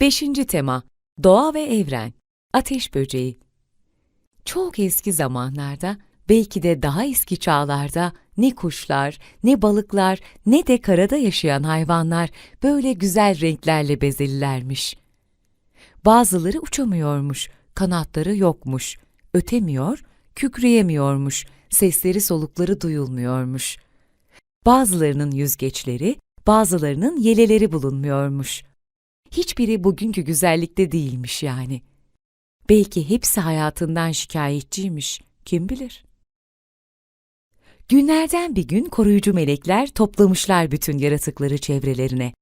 5. tema Doğa ve Evren Ateş Böceği Çok eski zamanlarda, belki de daha eski çağlarda ne kuşlar, ne balıklar, ne de karada yaşayan hayvanlar böyle güzel renklerle bezelilermiş. Bazıları uçamıyormuş, kanatları yokmuş, ötemiyor, kükreyemiyormuş, sesleri solukları duyulmuyormuş. Bazılarının yüzgeçleri, bazılarının yeleleri bulunmuyormuş. Hiçbiri bugünkü güzellikte değilmiş yani. Belki hepsi hayatından şikayetçiymiş, kim bilir? Günlerden bir gün koruyucu melekler toplamışlar bütün yaratıkları çevrelerine.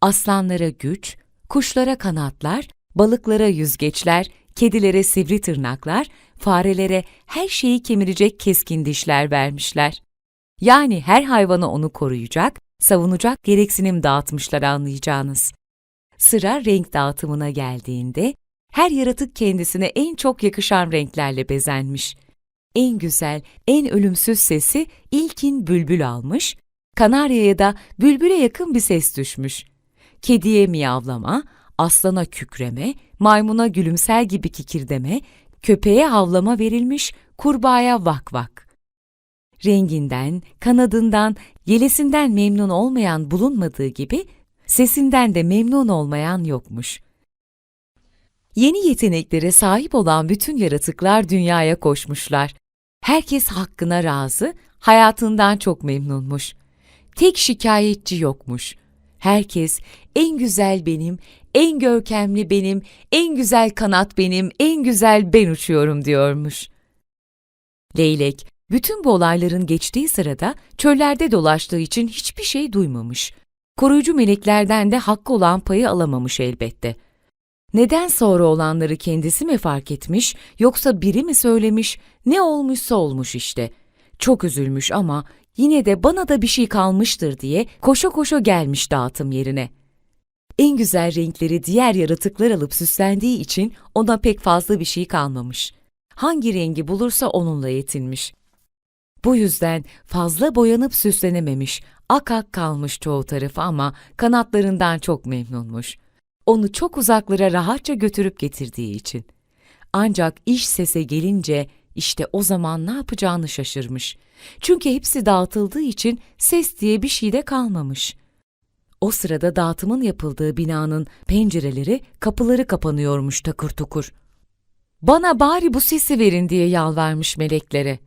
Aslanlara güç, kuşlara kanatlar, balıklara yüzgeçler, kedilere sivri tırnaklar, farelere her şeyi kemirecek keskin dişler vermişler. Yani her hayvana onu koruyacak, savunacak gereksinim dağıtmışlar anlayacağınız. Sıra renk dağıtımına geldiğinde, her yaratık kendisine en çok yakışan renklerle bezenmiş. En güzel, en ölümsüz sesi ilkin bülbül almış, kanaryaya da bülbüle yakın bir ses düşmüş. Kediye miyavlama, aslana kükreme, maymuna gülümser gibi kikirdeme, köpeğe havlama verilmiş, kurbağaya vak vak. Renginden, kanadından, yelesinden memnun olmayan bulunmadığı gibi, sesinden de memnun olmayan yokmuş. Yeni yeteneklere sahip olan bütün yaratıklar dünyaya koşmuşlar. Herkes hakkına razı, hayatından çok memnunmuş. Tek şikayetçi yokmuş. Herkes en güzel benim, en görkemli benim, en güzel kanat benim, en güzel ben uçuyorum diyormuş. Leylek, bütün bu olayların geçtiği sırada çöllerde dolaştığı için hiçbir şey duymamış. Koruyucu meleklerden de hakkı olan payı alamamış elbette. Neden sonra olanları kendisi mi fark etmiş, yoksa biri mi söylemiş, ne olmuşsa olmuş işte. Çok üzülmüş ama yine de bana da bir şey kalmıştır diye koşa koşa gelmiş dağıtım yerine. En güzel renkleri diğer yaratıklar alıp süslendiği için ona pek fazla bir şey kalmamış. Hangi rengi bulursa onunla yetinmiş. Bu yüzden fazla boyanıp süslenememiş, ak ak kalmış çoğu tarafı ama kanatlarından çok memnunmuş. Onu çok uzaklara rahatça götürüp getirdiği için. Ancak iş sese gelince işte o zaman ne yapacağını şaşırmış. Çünkü hepsi dağıtıldığı için ses diye bir şey de kalmamış. O sırada dağıtımın yapıldığı binanın pencereleri, kapıları kapanıyormuş takır tukur. Bana bari bu sesi verin diye yalvarmış meleklere.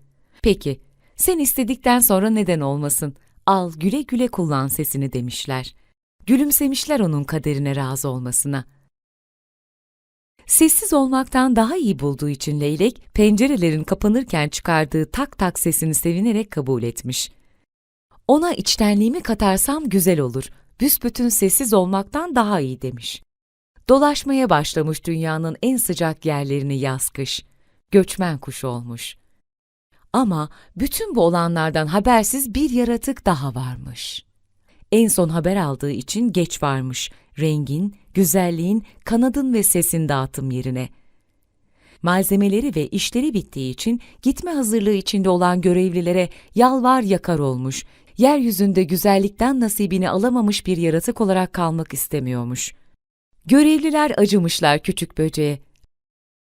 Peki, sen istedikten sonra neden olmasın? Al güle güle kullan sesini demişler. Gülümsemişler onun kaderine razı olmasına. Sessiz olmaktan daha iyi bulduğu için leylek, pencerelerin kapanırken çıkardığı tak tak sesini sevinerek kabul etmiş. Ona içtenliğimi katarsam güzel olur, büsbütün sessiz olmaktan daha iyi demiş. Dolaşmaya başlamış dünyanın en sıcak yerlerini yaz kış. Göçmen kuş olmuş. Ama bütün bu olanlardan habersiz bir yaratık daha varmış. En son haber aldığı için geç varmış. Rengin, güzelliğin, kanadın ve sesin dağıtım yerine. Malzemeleri ve işleri bittiği için gitme hazırlığı içinde olan görevlilere yalvar yakar olmuş. Yeryüzünde güzellikten nasibini alamamış bir yaratık olarak kalmak istemiyormuş. Görevliler acımışlar küçük böceğe.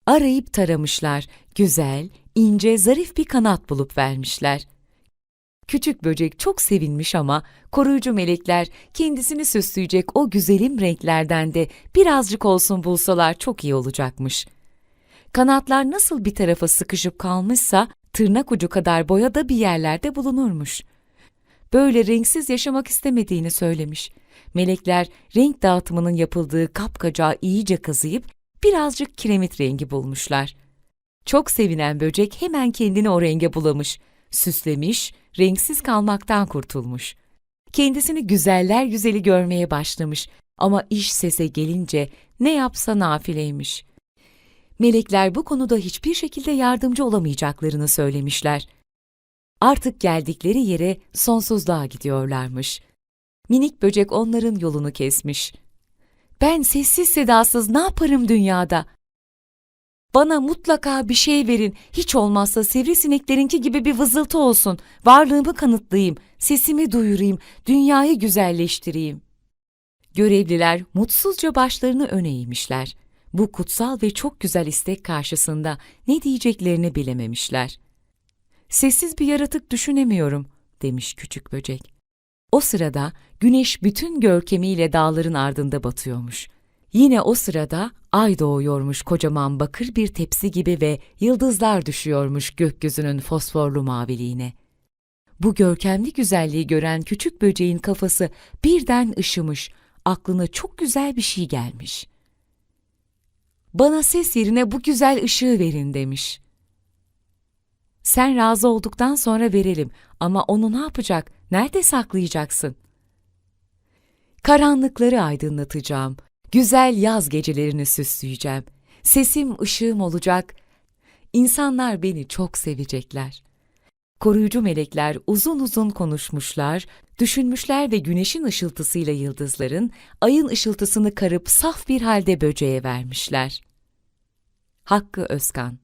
Arayıp taramışlar, güzel, ince, zarif bir kanat bulup vermişler. Küçük böcek çok sevinmiş ama koruyucu melekler kendisini süsleyecek o güzelim renklerden de birazcık olsun bulsalar çok iyi olacakmış. Kanatlar nasıl bir tarafa sıkışıp kalmışsa tırnak ucu kadar boya da bir yerlerde bulunurmuş. Böyle renksiz yaşamak istemediğini söylemiş. Melekler renk dağıtımının yapıldığı kapkacağı iyice kazıyıp birazcık kiremit rengi bulmuşlar. Çok sevinen böcek hemen kendini o renge bulamış, süslemiş, renksiz kalmaktan kurtulmuş. Kendisini güzeller güzeli görmeye başlamış ama iş sese gelince ne yapsa nafileymiş. Melekler bu konuda hiçbir şekilde yardımcı olamayacaklarını söylemişler. Artık geldikleri yere sonsuzluğa gidiyorlarmış. Minik böcek onların yolunu kesmiş. Ben sessiz sedasız ne yaparım dünyada? Bana mutlaka bir şey verin, hiç olmazsa sivrisineklerinki gibi bir vızıltı olsun, varlığımı kanıtlayayım, sesimi duyurayım, dünyayı güzelleştireyim. Görevliler mutsuzca başlarını öne eğmişler. Bu kutsal ve çok güzel istek karşısında ne diyeceklerini bilememişler. Sessiz bir yaratık düşünemiyorum, demiş küçük böcek. O sırada güneş bütün görkemiyle dağların ardında batıyormuş. Yine o sırada ay doğuyormuş kocaman bakır bir tepsi gibi ve yıldızlar düşüyormuş gökyüzünün fosforlu maviliğine. Bu görkemli güzelliği gören küçük böceğin kafası birden ışımış, aklına çok güzel bir şey gelmiş. Bana ses yerine bu güzel ışığı verin demiş. Sen razı olduktan sonra verelim ama onu ne yapacak, nerede saklayacaksın? Karanlıkları aydınlatacağım, güzel yaz gecelerini süsleyeceğim. Sesim ışığım olacak, İnsanlar beni çok sevecekler. Koruyucu melekler uzun uzun konuşmuşlar, düşünmüşler ve güneşin ışıltısıyla yıldızların, ayın ışıltısını karıp saf bir halde böceğe vermişler. Hakkı Özkan